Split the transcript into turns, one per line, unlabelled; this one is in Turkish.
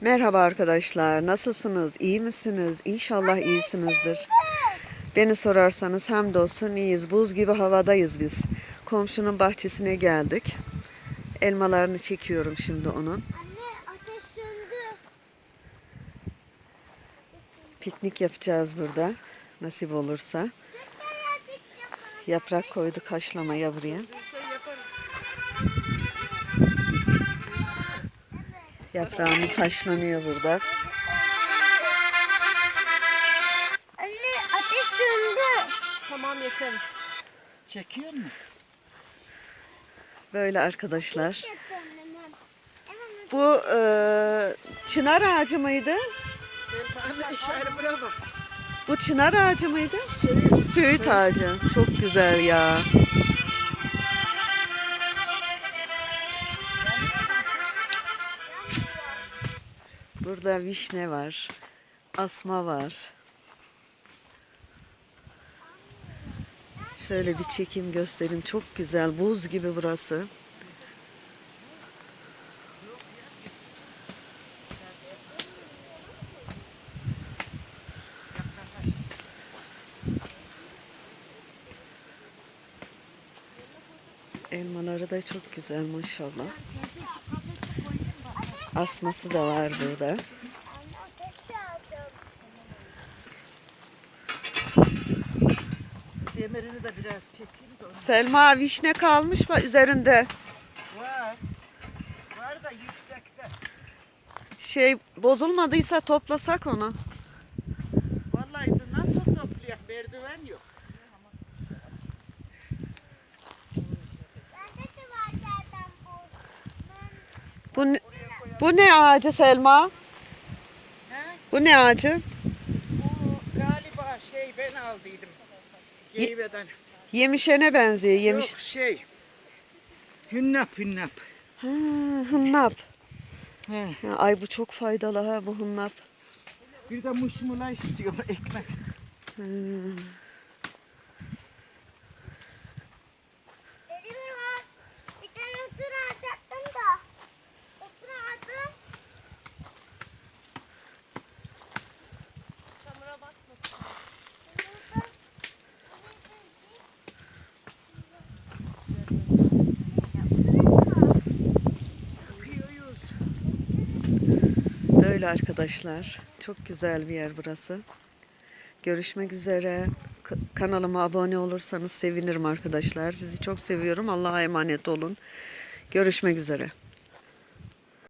Merhaba arkadaşlar. Nasılsınız? İyi misiniz? İnşallah iyisinizdir. Beni sorarsanız hamdolsun iyiyiz. Buz gibi havadayız biz. Komşunun bahçesine geldik. Elmalarını çekiyorum şimdi onun.
Anne ateş söndü.
Piknik yapacağız burada. Nasip olursa. Yaprak koyduk haşlamaya buraya. Yaprağımız haşlanıyor burada.
Anne ateş söndü.
Tamam yakarız. Çekiyor mu?
Böyle arkadaşlar. Bu e, çınar ağacı mıydı? Bu çınar ağacı mıydı? Söğüt ağacı. Çok güzel ya. Burada vişne var. Asma var. Şöyle bir çekim göstereyim. Çok güzel. Buz gibi burası. Elmaları da çok güzel maşallah. Asması da var burada.
Anne ateş alacağım.
Demirini de biraz çekeyim de. onu-
Selma vişne kalmış mı üzerinde?
Var. Var da yüksekte.
Şey bozulmadıysa toplasak onu.
Vallahi nasıl toplayak merdiven yok.
Bende de var zaten bu. Ben
Bu ne, bu ne ağacı Selma?
He?
Bu ne ağacı?
Bu galiba şey ben aldıydım. Geyveden.
Yemişene benziyor. Yemiş.
Yok şey. Hünnap hünnap.
Ha, hınnap.
He.
Ya, ay bu çok faydalı ha bu hınnap.
Bir de muşmula istiyor ekmek.
Ha, Böyle arkadaşlar. Çok güzel bir yer burası. Görüşmek üzere. Kanalıma abone olursanız sevinirim arkadaşlar. Sizi çok seviyorum. Allah'a emanet olun. Görüşmek üzere.